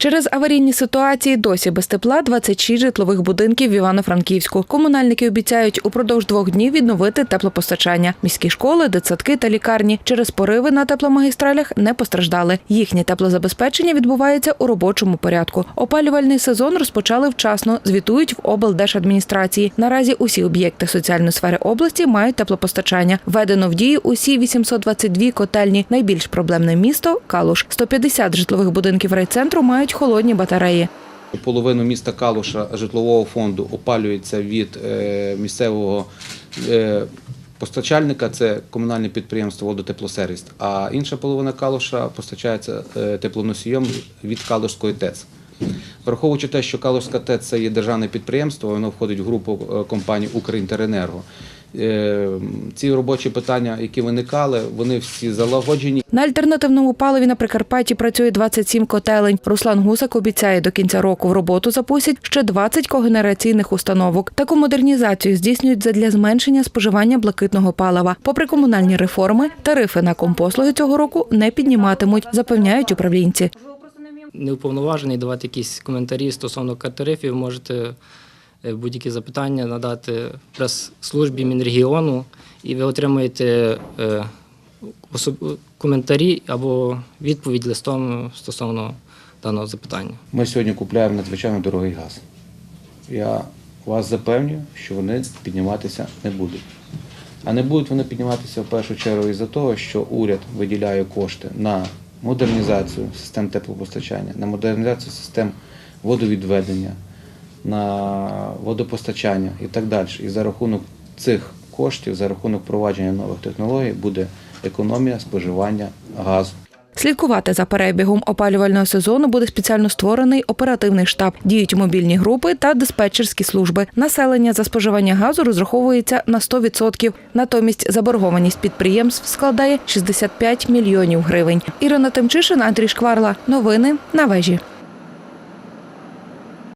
Через аварійні ситуації досі без тепла 26 житлових будинків в Івано-Франківську. Комунальники обіцяють упродовж двох днів відновити теплопостачання. Міські школи, дитсадки та лікарні через пориви на тепломагістралях не постраждали. Їхнє теплозабезпечення відбувається у робочому порядку. Опалювальний сезон розпочали вчасно. Звітують в облдержадміністрації. Наразі усі об'єкти соціальної сфери області мають теплопостачання. Введено в дію усі 822 котельні. Найбільш проблемне місто Калуш. 150 житлових будинків райцентру мають холодні батареї. Половину міста Калуша житлового фонду опалюється від е, місцевого е, постачальника, це комунальне підприємство Водотеплосервіс, а інша половина Калуша постачається е, теплоносієм від Калушської ТЕЦ. Враховуючи те, що Калушська ТЕЦ це є державне підприємство, воно входить в групу компаній «Укрінтеренерго». Е, Ці робочі питання, які виникали, вони всі залагоджені. На альтернативному паливі на Прикарпатті працює 27 котелень. Руслан Гусак обіцяє, до кінця року в роботу запустять ще 20 когенераційних установок. Таку модернізацію здійснюють задля зменшення споживання блакитного палива. Попри комунальні реформи, тарифи на компослуги цього року не підніматимуть, запевняють управлінці. не уповноважений давати якісь коментарі стосовно тарифів. Можете будь-які запитання надати прес-службі Мінрегіону, і ви отримаєте е, коментарі або відповідь листом стосовно даного запитання. Ми сьогодні купуємо надзвичайно дорогий газ. Я вас запевнюю, що вони підніматися не будуть. А не будуть вони підніматися в першу чергу із-за того, що уряд виділяє кошти на модернізацію систем теплопостачання, на модернізацію систем водовідведення, на водопостачання і так далі. І за рахунок цих коштів, за рахунок впровадження нових технологій буде економія споживання газу. Слідкувати за перебігом опалювального сезону буде спеціально створений оперативний штаб. Діють мобільні групи та диспетчерські служби. Населення за споживання газу розраховується на 100%. Натомість заборгованість підприємств складає 65 мільйонів гривень. Ірина Тимчишин, Андрій Шкварла. Новини на вежі.